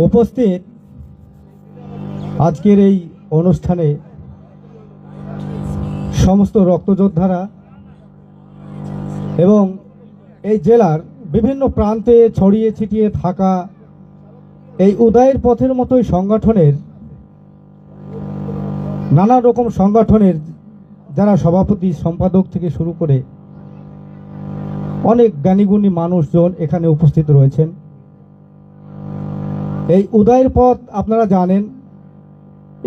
উপস্থিত আজকের এই অনুষ্ঠানে সমস্ত রক্তযোদ্ধারা এবং এই জেলার বিভিন্ন প্রান্তে ছড়িয়ে ছিটিয়ে থাকা এই উদয়ের পথের মতোই সংগঠনের, নানা রকম সংগঠনের যারা সভাপতি, সম্পাদক থেকে শুরু করে অনেক জ্ঞানীগুণী মানুষজন এখানে উপস্থিত রয়েছেন। এই উদয়ের পথ আপনারা জানেন,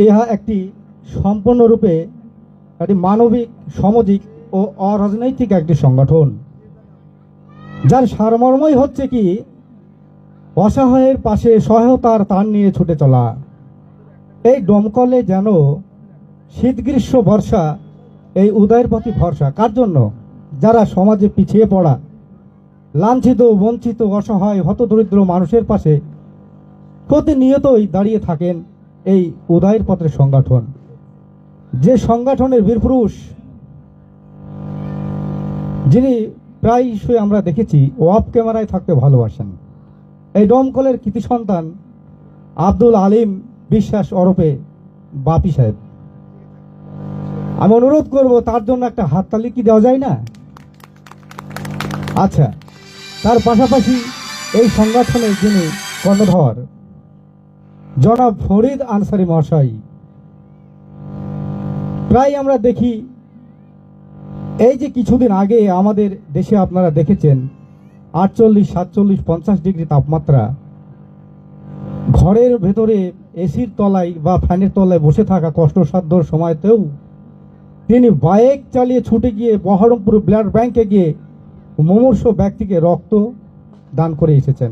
ইহা একটি সম্পূর্ণরূপে একটি মানবিক, সামাজিক ও অরাজনৈতিক একটি সংগঠন। যার সারমর্মই হচ্ছে কি, অসহায়ের পাশে সহায়তার তার নিয়ে ছুটে চলা। এই দমকলে যেন শীত গ্রীষ্ম বর্ষা, এই উদয়ের প্রতি ভরসা। কার জন্য? যারা সমাজে পিছিয়ে পড়া, লাঞ্ছিত, বঞ্চিত, অসহায়, হতদরিদ্র মানুষের পাশে প্রতিনিয়তই দাঁড়িয়ে থাকেন এই উদয়ের পথের সংগঠন। যে সংগঠনের বীরপুরুষ যিনি প্রায়শই আমরা দেখেছি ওয়াপ ক্যামেরায় থাকতে ভালোবাসেন। এই দমকলের কৃতি সন্তান আব্দুল আলিম বিশ্বাস ওরফে বাপি সাহেব। আমি অনুরোধ করব, তার জন্য একটা হাততালি কি দেওয়া যায় না? আচ্ছা তার পাশাপাশি এই সংগঠনের যিনি কর্ণধর জনাব ফরিদ আনসারি মহাশয়। প্রায় আমরা দেখি, এই যে কিছুদিন আগে আমাদের দেশে আপনারা দেখেছেন, আটচল্লিশ, সাতচল্লিশ, পঞ্চাশ ডিগ্রি তাপমাত্রা, ঘরের ভেতরে এসির তলায় বা ফ্যানের তলায় বসে থাকা কষ্টসাধ্যর সময়তেও তিনি বাইক চালিয়ে ছুটে গিয়ে বহরমপুর ব্লাড ব্যাংকে গিয়ে মুমূর্ষ ব্যক্তিকে রক্ত দান করে এসেছেন।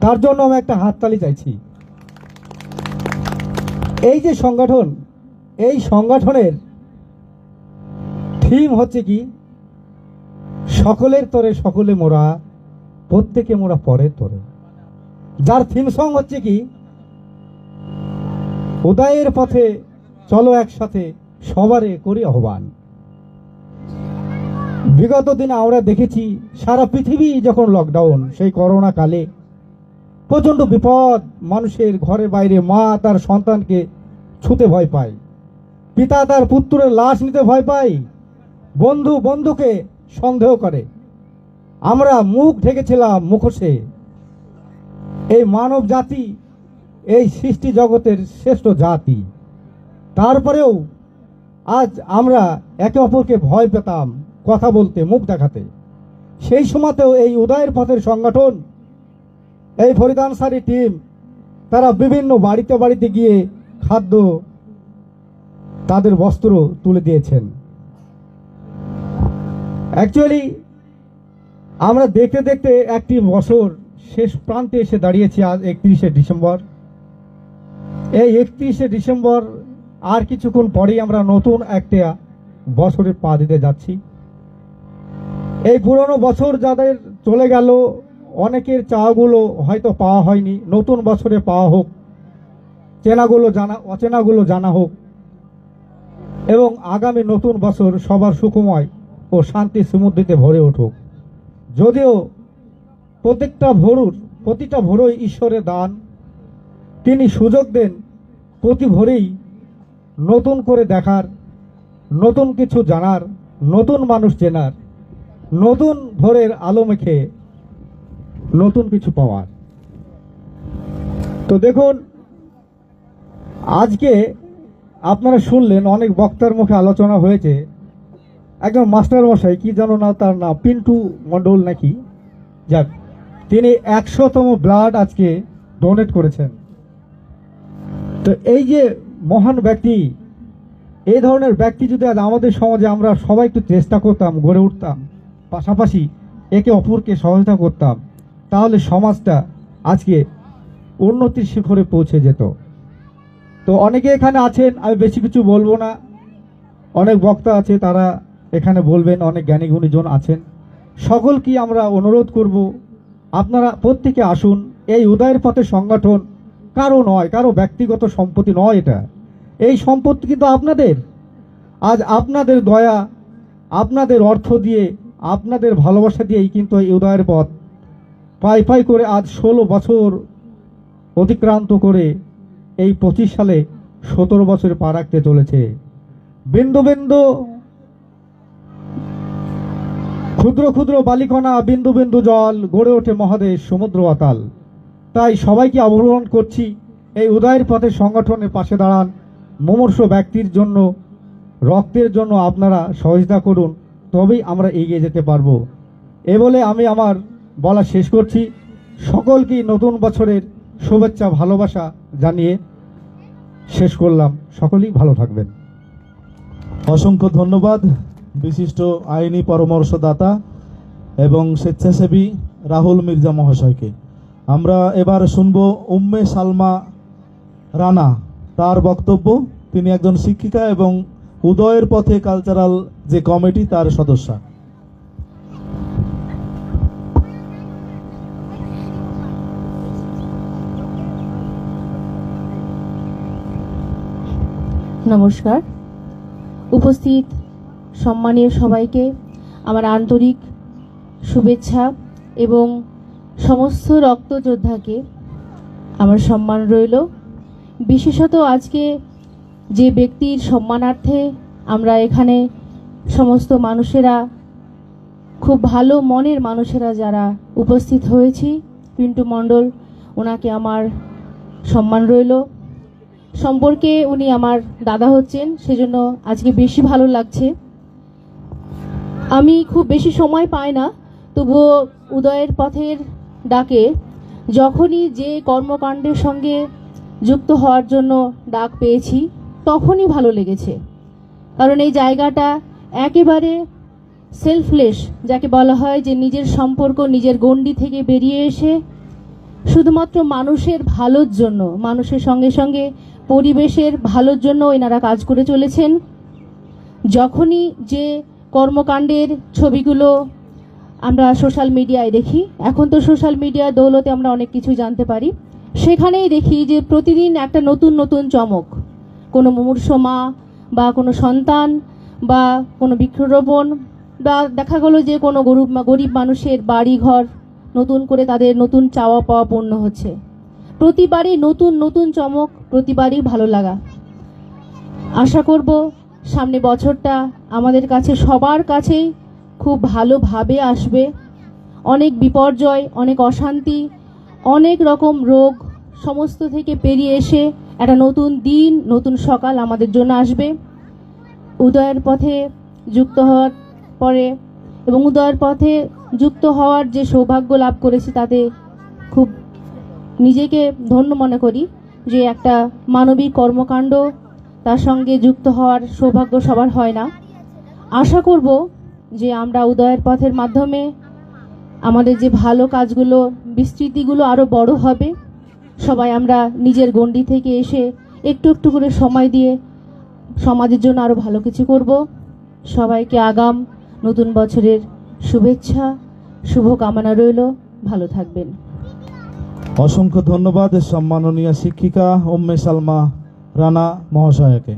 তার জন্য আমি একটা হাততালি চাইছি। এই যে সংগঠন, এই সংগঠনের থিম হচ্ছে কি? সকলের তরে সকলে মোরা, প্রত্যেকে মোরা পরের তরে। যার থিম সং হচ্ছে কি? উদয়ের পথে চলো একসাথে, সবারে করি আহ্বান। বিগত দিনে আমরা দেখেছি, সারা পৃথিবী যখন লকডাউন সেই করোনা কালে প্রচণ্ড বিপদ মানুষের ঘরে বাইরে মা তার সন্তানকে ছুতে ভয় পায়। পিতা তার পুত্রের লাশ নিতে ভয় পায়। বন্ধু বন্ধুকে সন্দেহ করে। আমরা মুখ ঢেকেছিলাম মুখোশে। এই মানব জাতি, এই সৃষ্টি জগতের শ্রেষ্ঠ জাতি। তারপরেও আজ আমরা একে অপরকে ভয় পেতাম কথা বলতে, মুখ দেখাতে। সেই সময়তেও এই উদয়ের পথের সংগঠন এই ফরিদানসারি টিম তারা বিভিন্ন বাড়িতে বাড়িতে গিয়ে খাদ্য তাদের বস্ত্র তুলে দিয়েছেন। অ্যাকচুয়ালি আমরা দেখতে দেখতে একটি বছর শেষ প্রান্তে এসে দাঁড়িয়েছি আজ একত্রিশে ডিসেম্বর। এই একত্রিশে ডিসেম্বর আর কিছুক্ষণ পরেই আমরা নতুন একটা বছরে পা দিতে যাচ্ছি। এই পুরনো বছর যাদের চলে গেল অনেকের চাওয়াগুলো হয়তো পাওয়া হয়নি, নতুন বছরে পাওয়া হোক, চেনাগুলো জানা, অচেনাগুলো জানা হোক, এবং আগামী নতুন বছর সবার সুখময় ও শান্তি সমুদ্রিতে ভরে উঠুক। যদিও প্রত্যেকটা ভোরুর, প্রতিটা ভোরই ঈশ্বরের দান, তিনি সুযোগ দেন প্রতি ভোরেই নতুন করে দেখার, নতুন কিছু জানার, নতুন মানুষ চেনার, নতুন ভোরের আলো মেখে নতুন কিছু পাওয়ার। তো দেখুন, আজকে আপনারা শুনলেন, অনেক বক্তার মুখে আলোচনা হয়েছে। একজন মাস্টার মশাই কি জানো না তার নাম, পিন্টু মণ্ডল নাকি? যাক, তিনি একশোতম ব্লাড আজকে ডোনেট করেছেন। তো এই যে মহান ব্যক্তি, এই ধরনের ব্যক্তি যদি আজ আমাদের সমাজে আমরা সবাই একটু চেষ্টা করতাম, গড়ে উঠতাম, পাশাপাশি একে অপরকে সহায়তা করতাম তাহলে সমাজটা আজকে উন্নতির শিখরে পৌঁছে যেত। তো অনেকে এখানে আছেন, আমি বেশি কিছু বলব না। অনেক বক্তা আছে, তারা এখানে বলবেন, অনেক জ্ঞানী গুণীজন আছেন। সকলকে আমরা অনুরোধ করব, আপনারা প্রত্যেকে আসুন। এই উদয়ের পথে সংগঠন কারও নয়, কারও ব্যক্তিগত সম্পত্তি নয় এটা। এই সম্পত্তি কিন্তু আপনাদের। আজ আপনাদের দয়া, আপনাদের অর্থ দিয়ে, আপনাদের ভালোবাসা দিয়েই কিন্তু এই উদয়ের পথ পাই পাই করে আজ ষোলো বছর অতিক্রান্ত করে এই পঁচিশ সালে সতেরো বছর পা রাখতে চলেছে। বিন্দু বিন্দু ক্ষুদ্র ক্ষুদ্র বালিকণা, বিন্দু বিন্দু জল, গড়ে ওঠে মহাদেশ, সমুদ্র আতাল। তাই সবাইকে আহ্বান করছি, এই উদয়ের পথে সংগঠনের পাশে দাঁড়ান, মুমূর্ষ ব্যক্তির জন্য, রক্তের জন্য আপনারা সহযোগিতা করুন, তবেই আমরা এগিয়ে যেতে পারব। এ বলে আমি আমার বলা শেষ করছি। সকলকেই নতুন বছরের শুভেচ্ছা, ভালোবাসা জানিয়ে শেষ করলাম। সকলেই ভালো থাকবেন। অসংখ্য ধন্যবাদ, বিশিষ্ট আইনি পরামর্শদাতা এবং স্বেচ্ছাসেবী রাহুল মির্জা মহাশয়কে। আমরা এবার শুনব উম্মে সালমা রানা। তার বক্তব্য, তিনি একজন শিক্ষিকা এবং উদয়ের পথে কালচারাল যে কমিটি, তার সদস্য। নমস্কার। উপস্থিত সম্মানীয় সবাইকে আমার আন্তরিক শুভেচ্ছা এবং সমস্ত রক্তযোদ্ধাকে আমার সম্মান রইল। বিশেষত আজকে যে ব্যক্তির সম্মানার্থে আমরা এখানে সমস্ত মানুষেরা, খুব ভালো মনের মানুষেরা যারা উপস্থিত হয়েছি, পিন্টু মণ্ডল, ওনাকে আমার সম্মান রইল। সম্পর্কে উনি আমার দাদা হচ্ছেন, সেজন্য আজকে বেশি ভালো লাগছে। আমি খুব বেশি সময় পাই না, তবুও উদয়ের পথের ডাকে যখনই যে কর্মকাণ্ডের সঙ্গে যুক্ত হওয়ার জন্য ডাক পেয়েছি, তখনই ভালো লেগেছে। কারণ এই জায়গাটা একেবারে সেলফলেস যাকে বলা হয় যে নিজের সম্পর্ক নিজের গণ্ডি থেকে বেরিয়ে এসে শুধুমাত্র মানুষের ভালোর জন্য, মানুষের সঙ্গে সঙ্গে পরিবেশের ভালোর জন্য এনারা কাজ করে চলেছেন। যখনই যে কর্মকাণ্ডের ছবিগুলো আমরা সোশ্যাল মিডিয়ায় দেখি, এখন তো সোশ্যাল মিডিয়ার দৌলতে আমরা অনেক কিছু জানতে পারি। সেখানেই দেখি যে প্রতিদিন একটা নতুন নতুন চমক। কোনো মুমূর্ষ মা বা কোনো সন্তান বা কোনো বৃক্ষরোপণ বা দেখা গেলো যে কোনো গরিব গরিব মানুষের বাড়ি ঘর নতুন করে তাদের নতুন চাওয়া পাওয়া পূর্ণ হচ্ছে। প্রতিবারই নতুন নতুন চমক, প্রতিবারই ভালো লাগা। আশা করব সামনে বছরটা আমাদের কাছে, সবার কাছেই খুব ভালোভাবে আসবে। অনেক বিপর্যয়, অনেক অশান্তি, অনেক রকম রোগ সমস্ত থেকে পেরিয়ে এসে একটা নতুন দিন, নতুন সকাল আমাদের জন্য আসবে। উদয়ের পথে যুক্ত হওয়ার পরে এবং উদয়ের পথে যুক্ত হওয়ার যে সৌভাগ্য লাভ করেছি তাতে খুব নিজেকে ধন্য মনে করি যে একটা মানবিক কর্মকাণ্ড তার সঙ্গে যুক্ত হওয়ার সৌভাগ্য সবার হয় না। আশা করব যে আমরা উদয়ের পথের মাধ্যমে আমাদের যে ভালো কাজগুলো, বিস্তৃতিগুলো আরও বড় হবে, সবাই আমরা নিজের গণ্ডি থেকে এসে একটু একটু করে সময় দিয়ে সমাজের জন্য আরও ভালো কিছু করব। সবাইকে আগাম নতুন বছরের শুভেচ্ছা, শুভকামনা রইল। ভালো থাকবেন। অসংখ্য ধন্যবাদ সম্মাননীয় শিক্ষিকা ওম্মে সালমা রানা মহাশয়াকে।